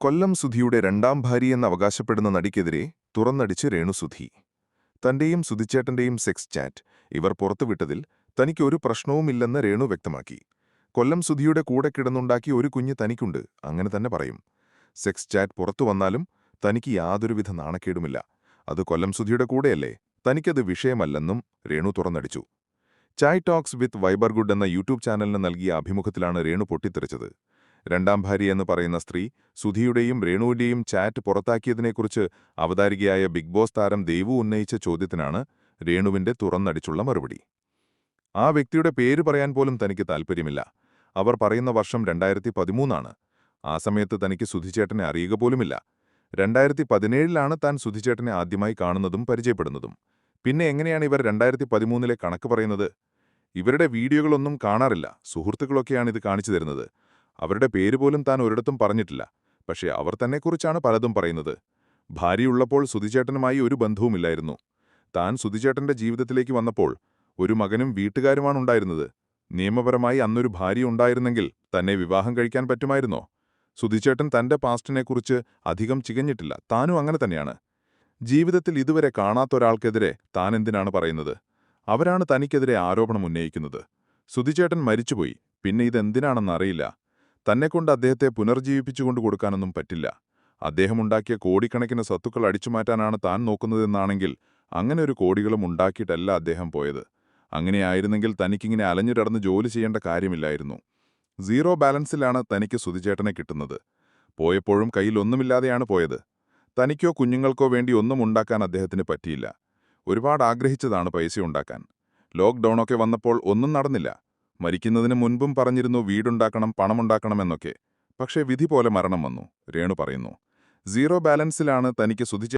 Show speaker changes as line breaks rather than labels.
കൊല്ലം സുധിയുടെ രണ്ടാം ഭാര്യയെന്ന് അവകാശപ്പെടുന്ന നടിക്കെതിരെ തുറന്നടിച്ച് രേണുസുധി തന്റെയും സുധിച്ചേട്ടന്റെയും സെക്സ് ചാറ്റ് ഇവർ പുറത്തുവിട്ടതിൽ തനിക്ക് ഒരു പ്രശ്നവുമില്ലെന്ന് രേണു വ്യക്തമാക്കി. കൊല്ലം സുധിയുടെ കൂടെ കിടന്നുണ്ടാക്കി ഒരു കുഞ്ഞ് തനിക്കുണ്ട് അങ്ങനെ തന്നെ പറയും. സെക്സ് ചാറ്റ് പുറത്തു വന്നാലും തനിക്ക് യാതൊരുവിധ നാണക്കേടുമില്ല. അത് കൊല്ലം സുധിയുടെ കൂടെയല്ലേ? തനിക്കത് വിഷയമല്ലെന്നും രേണു തുറന്നടിച്ചു. ചായ് ടോക്സ് വിത്ത് വൈബർഗുഡ് എന്ന യൂട്യൂബ് ചാനലിന് നൽകിയ അഭിമുഖത്തിലാണ് രേണു പൊട്ടിത്തെറിച്ചത്. രണ്ടാം ഭാര്യ എന്ന് പറയുന്ന സ്ത്രീ സുധിയുടെയും രേണുവിന്റെയും ചാറ്റ് പുറത്താക്കിയതിനെക്കുറിച്ച് അവതാരികയായ ബിഗ് ബോസ് താരം ദേവു ഉന്നയിച്ച ചോദ്യത്തിനാണ് രേണുവിന്റെ തുറന്നടിച്ചുള്ള മറുപടി. ആ വ്യക്തിയുടെ പേര് പറയാൻ പോലും തനിക്ക് താൽപ്പര്യമില്ല അവർ പറയുന്ന വർഷം രണ്ടായിരത്തി പതിമൂന്നാണ് ആ സമയത്ത് തനിക്ക് സുധിച്ചേട്ടനെ അറിയുക പോലുമില്ല. രണ്ടായിരത്തി പതിനേഴിലാണ് താൻ സുധിച്ചേട്ടനെ ആദ്യമായി കാണുന്നതും പരിചയപ്പെടുന്നതും. പിന്നെ എങ്ങനെയാണ് ഇവർ രണ്ടായിരത്തി പതിമൂന്നിലെ കണക്ക് പറയുന്നത്? ഇവരുടെ വീഡിയോകളൊന്നും കാണാറില്ല. സുഹൃത്തുക്കളൊക്കെയാണ് ഇത് കാണിച്ചു തരുന്നത്. അവരുടെ പേര് പോലും താൻ ഒരിടത്തും പറഞ്ഞിട്ടില്ല. പക്ഷേ അവർ തന്നെക്കുറിച്ചാണ് പലതും പറയുന്നത്. ഭാര്യയുള്ളപ്പോൾ സുധിചേട്ടനുമായി ഒരു ബന്ധവുമില്ലായിരുന്നു. താൻ സുധിചേട്ടന്റെ ജീവിതത്തിലേക്ക് വന്നപ്പോൾ ഒരു മകനും വീട്ടുകാരുമാണ് ഉണ്ടായിരുന്നത് നിയമപരമായി അന്നൊരു ഭാര്യ ഉണ്ടായിരുന്നെങ്കിൽ തന്നെ വിവാഹം കഴിക്കാൻ പറ്റുമായിരുന്നോ? സുധിച്ചേട്ടൻ തന്റെ പാസ്റ്റിനെക്കുറിച്ച് അധികം ചികഞ്ഞിട്ടില്ല. താനും അങ്ങനെ തന്നെയാണ്. ജീവിതത്തിൽ ഇതുവരെ കാണാത്തൊരാൾക്കെതിരെ താൻ എന്തിനാണ് പറയുന്നത്? അവരാണ് തനിക്കെതിരെ ആരോപണം ഉന്നയിക്കുന്നത്. സുധിച്ചേട്ടൻ മരിച്ചുപോയി. പിന്നെ ഇതെന്തിനാണെന്നറിയില്ല തന്നെക്കൊണ്ട് അദ്ദേഹത്തെ പുനർജീവിപ്പിച്ചുകൊണ്ട് കൊടുക്കാനൊന്നും പറ്റില്ല. അദ്ദേഹമുണ്ടാക്കിയ കോടിക്കണക്കിന് സ്വത്തുക്കൾ അടിച്ചുമാറ്റാനാണ് താൻ നോക്കുന്നതെന്നാണെങ്കിൽ അങ്ങനെ ഒരു കോടികളും ഉണ്ടാക്കിയിട്ടല്ല അദ്ദേഹം പോയത്. അങ്ങനെയായിരുന്നെങ്കിൽ തനിക്കിങ്ങനെ അലഞ്ഞിടന്ന് ജോലി ചെയ്യേണ്ട കാര്യമില്ലായിരുന്നു. സീറോ ബാലൻസിലാണ് തനിക്ക് സുതിചേട്ടനെ കിട്ടുന്നത്. പോയപ്പോഴും കയ്യിൽ ഒന്നുമില്ലാതെയാണ് പോയത്. തനിക്കോ കുഞ്ഞുങ്ങൾക്കോ വേണ്ടി ഒന്നും ഉണ്ടാക്കാൻ അദ്ദേഹത്തിന് പറ്റിയില്ല. ഒരുപാട് ആഗ്രഹിച്ചതാണ് പൈസ ഉണ്ടാക്കാൻ. ലോക്ക്ഡൗണൊക്കെ വന്നപ്പോൾ ഒന്നും നടന്നില്ല. മരിക്കുന്നതിന് മുൻപും പറഞ്ഞിരുന്നു വീടുണ്ടാക്കണം പണമുണ്ടാക്കണമെന്നൊക്കെ. പക്ഷേ വിധി പോലെ മരണം വന്നു. രേണു പറയുന്നു സീറോ ബാലൻസിലാണ് തനിക്ക് സുധിച്ച